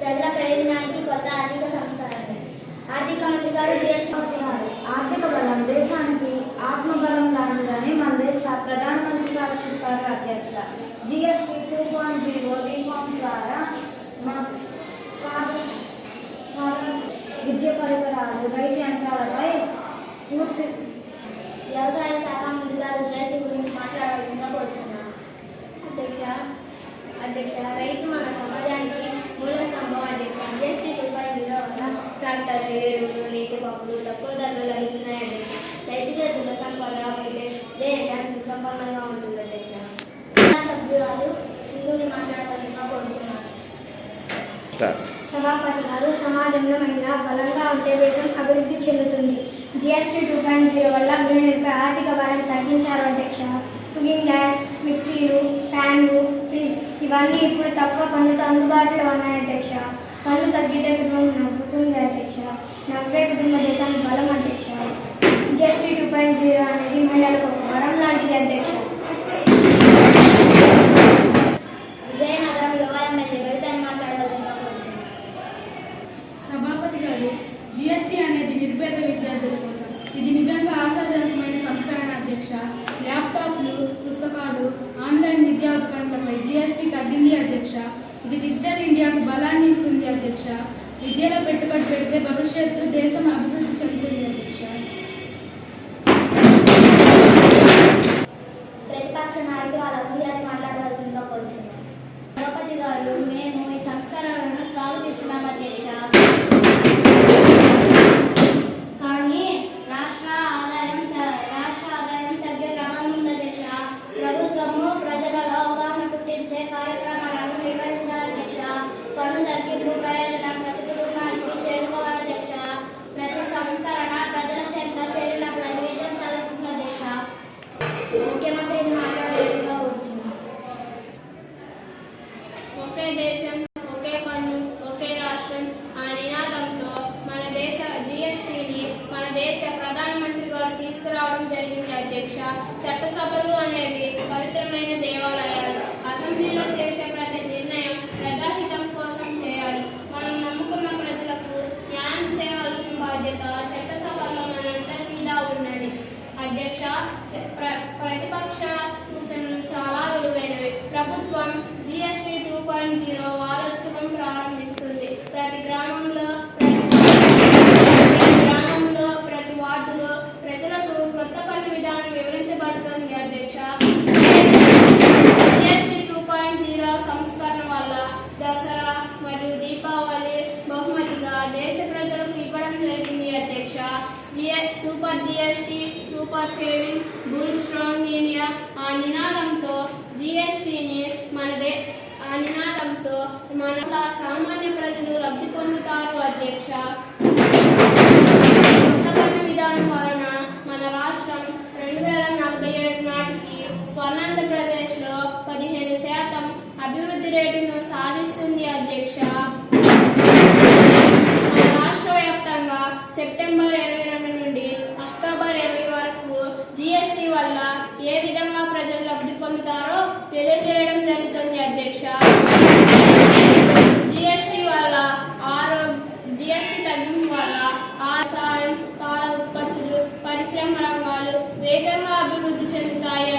ప్రజల ప్రయోజనానికి కొత్త ఆర్థిక సంస్కరణలు. ఆర్థిక మంత్రి గారు జిఎస్టీ గారు ఆర్థిక బలం దేశానికి ఆత్మబలం లాంటిదని మన దేశ ప్రధానమంత్రి గారు చెప్పారు అధ్యక్ష GST two point zero reform ద్వారా మా పాత- పాత విద్య పరికరాలు వైద్య యంత్రాలపై పూర్తి వ్యవసాయ శాఖ మంత్రి గారు జిఎస్టీ గురించి మాట్లాడాల్సిందిగా కోరుతున్నాను అధ్యక్ష అధ్యక్ష రైతు మన సమాజానికి మూల స్తంభం అధ్యక్ష జిఎస్టీ టూ పాయింట్ జీరో వల్ల ట్రాక్టర్లు ఎరువులు నీటి పంపులు తక్కువ ధరలు లభిస్తున్నాయి అధ్యక్ష రైతు చేతుల్లో సంపదగా ఉంటే దేశానికి సంపన్నంగా ఉంటుంది అధ్యక్ష సభ్యురాలు సింధుని మాట్లాడవలసిందిగా కోరుతున్నాను సభాపతి గారు సమాజంలో మహిళ బలంగా ఉంటే దేశం అభివృద్ధి చెందుతుంది. జిఎస్టీ టూ పాయింట్ జీరో వల్ల గృహిణులపై ఆర్థిక భారం తగ్గించారు అధ్యక్ష. కుకింగ్ గ్యాస్ మిక్సీలు ఫ్యాన్లు ఇవన్నీ ఇప్పుడు తక్కువ పన్నుతో అందుబాటులో ఉన్నాయి అధ్యక్ష పన్ను తగ్గితే కుటుంబం నవ్వుతుంది అధ్యక్ష నవ్వే కుటుంబ దేశానికి బలం అధ్యక్ష జిఎస్టీ టూ పాయింట్ జీరో అనేది మహిళలకు ఒక వరం లాంటిది అధ్యక్ష జిఎస్టీ తగ్గింది అధ్యక్ష. ఇది డిజిటల్ ఇండియాకు బలాన్ని ఇస్తుంది అధ్యక్ష. విద్యలో పెట్టుబడి పెడితే భవిష్యత్తు దేశం అభివృద్ధి చెందుతుంది అధ్యక్ష ప్రతిపక్ష నాయకురాలు అభియాన్ని మాట్లాడవలసిందిగా కోరుతున్నాను ద్రౌపది గారు మేము ఈ సంస్కరణలను స్వాగతిస్తున్నాం అధ్యక్ష కానీ రాష్ట్ర ఆదాయం త- రాష్ట్ర ఆదాయం తగ్గే ప్రమాదం ఉంది అధ్యక్ష ప్రభుత్వము ప్రజలలో అవగాహన పుట్టించే కార్యక్రమాలను నిర్వహించాలి అధ్యక్ష పన్ను తగ్గింపు ప్రయోజనం ప్రతి కుటుంబానికి చేరుకోవాలి అధ్యక్ష ప్రతి సంస్కరణ ప్రజల చెంత చేరినప్పుడు అది విజయం సాధిస్తుంది అధ్యక్ష ముఖ్యమంత్రిని మాట్లాడాల్సిందిగా కోరుచున్నాను ఒకే దేశం ఒకే పన్ను ఒకే రాష్ట్రం ఆ నినాదంతో మన దేశ జిఎస్టీని మన దేశ ప్రధానమంత్రి గారు తీసుకురావడం జరిగింది అధ్యక్ష చట్టసభలు అనేవి పవిత్రమైన దేవాలయాలు. అసెంబ్లీలో చేసే ప్రతి నిర్ణయం ప్రజాహితం కోసం చేయాలి. మనం నమ్ముకున్న ప్రజలకు న్యాయం చేయవలసిన బాధ్యత చట్టసభలో మనంత మీద ఉన్నది. అధ్యక్ష ప్ర- ప్రతిపక్ష సూచనలు చాలా విలువైనవి. ప్రభుత్వం జిఎస్టీ టూ పాయింట్ జీరో వారోత్సవం ప్రారంభిస్తుంది. ప్రతి గ్రామంలో ప్రతి ప్రతి గ్రామంలో ప్రతి వార్డులో ప్రజలకు కొత్త పన్ను విధానం వివరించబడుతుంది అధ్యక్ష జిఎస్టీ టూ పాయింట్ జీరో సంస్కరణ వల్ల దసరా మరియు దీపావళి బహుమతిగా దేశ ప్రజలకు ఇవ్వడం జరిగింది అధ్యక్ష GA super GST super saving bull strong India ఆ నినాదంతో జిఎస్టీని మన దే ఆ నినాదంతో మన సామాన్య ప్రజలు లబ్ధి పొందుతారు అధ్యక్ష. విధానం వలన మన రాష్ట్రం రెండు వేల నలభై ఏడు నాటికి స్వర్ణాంధ్రప్రదేశ్లో పదిహేను శాతం అభివృద్ధి రేటును సాధిస్తుంది అధ్యక్ష. మన రాష్ట్ర వ్యాప్తంగా సెప్టెంబర్ ఇరవై రెండు నుండి అక్టోబర్ ఇరవై వరకు జిఎస్టీ వల్ల ఏ విధంగా ప్రజలు లబ్ధి పొందుతారో తెలియజేయడం జరుగుతుంది అధ్యక్ష జిఎస్టీ వల్ల ఆరో జిఎస్టీ తగ్గింపు వల్ల ఆసాయం పాల ఉత్పత్తులు పరిశ్రమ రంగాలు వేగంగా అభివృద్ధి చెందుతాయి